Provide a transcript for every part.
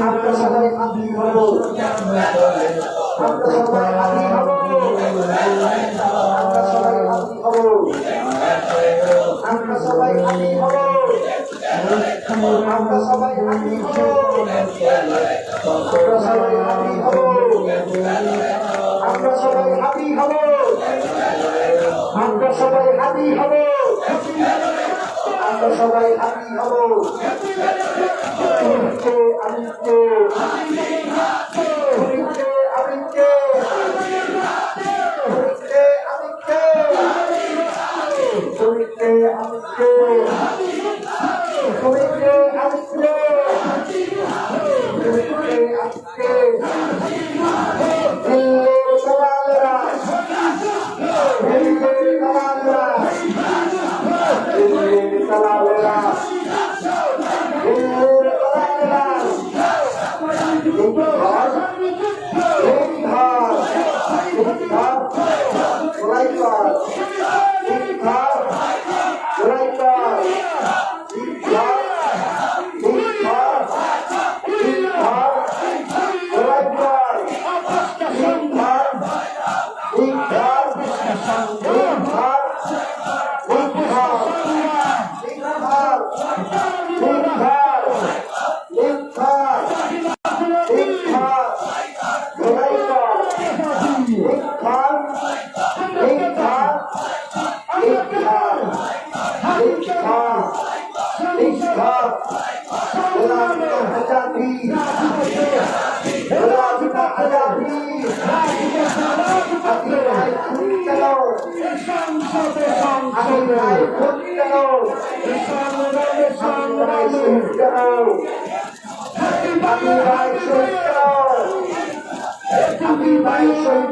আপনার সবাই আপনি ভালো আপনার সবাই আমরা সবাই হাতি হব। আমরা সবাই হাতি হব আমি কে আমি কে আমি কে আমি কে Happy Bye Show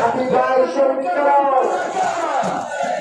Happy Bye Show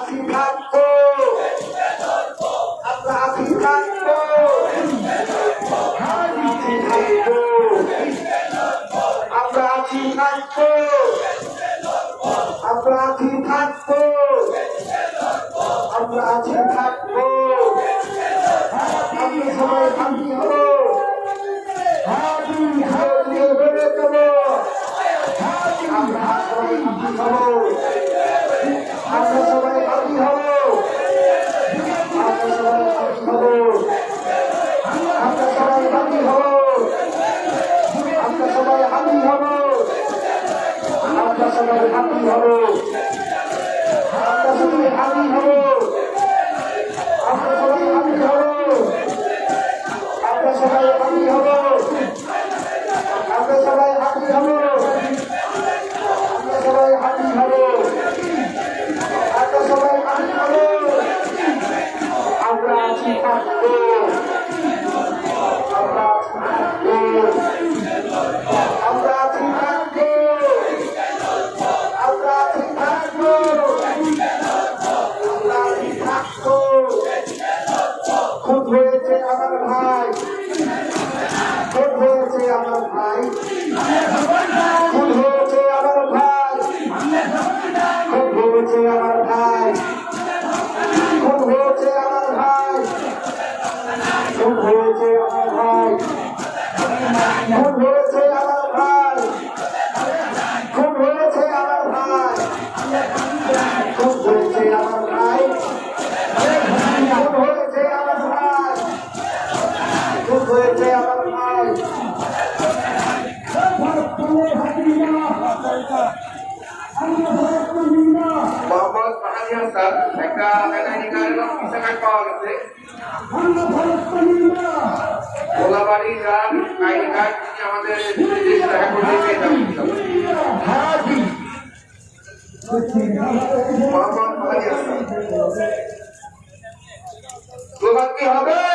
Africa হবে।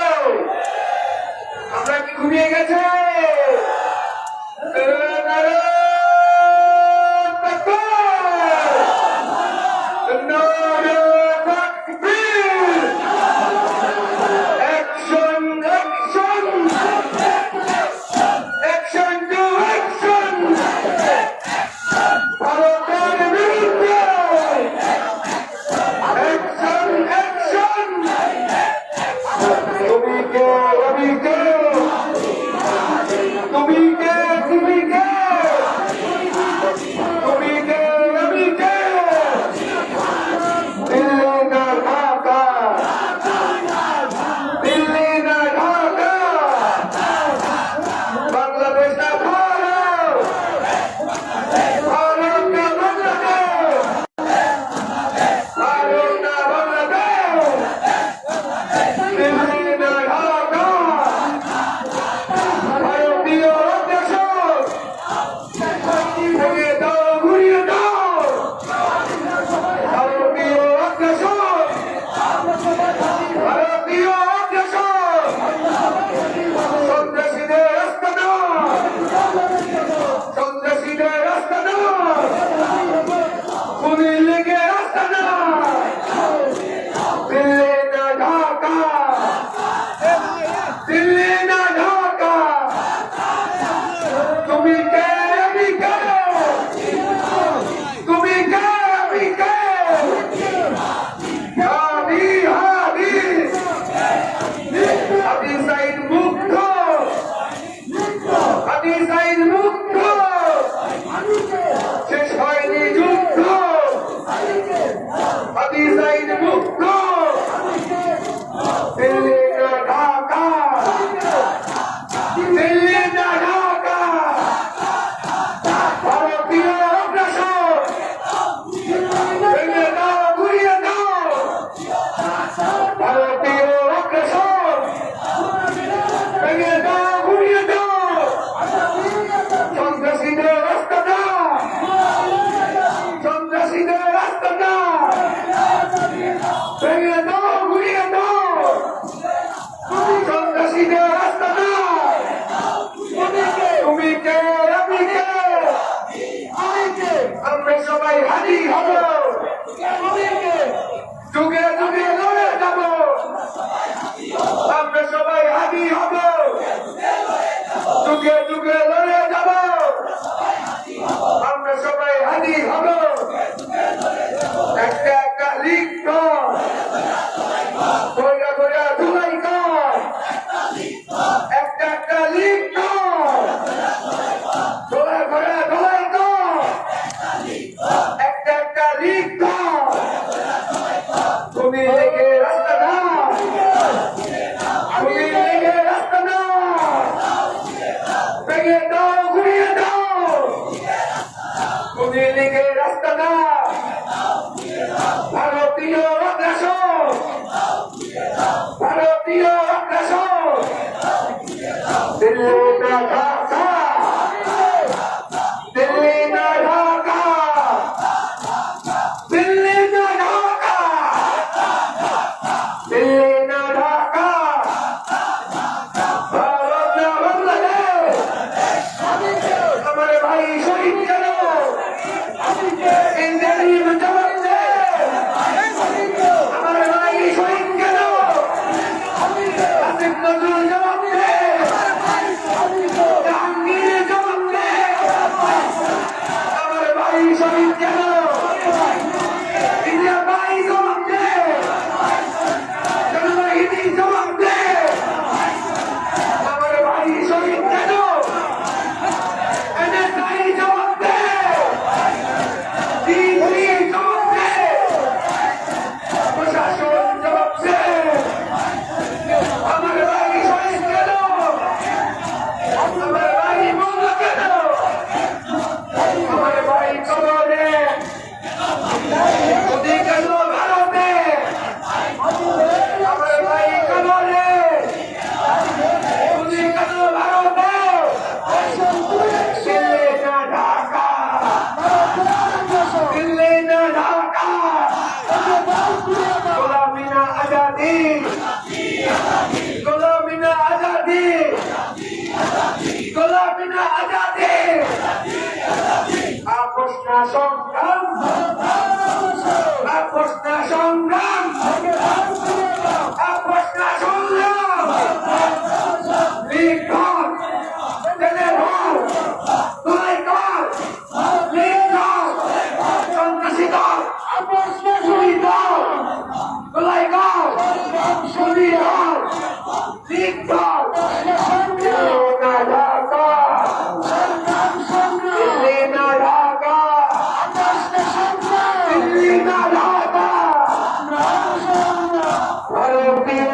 Thank you.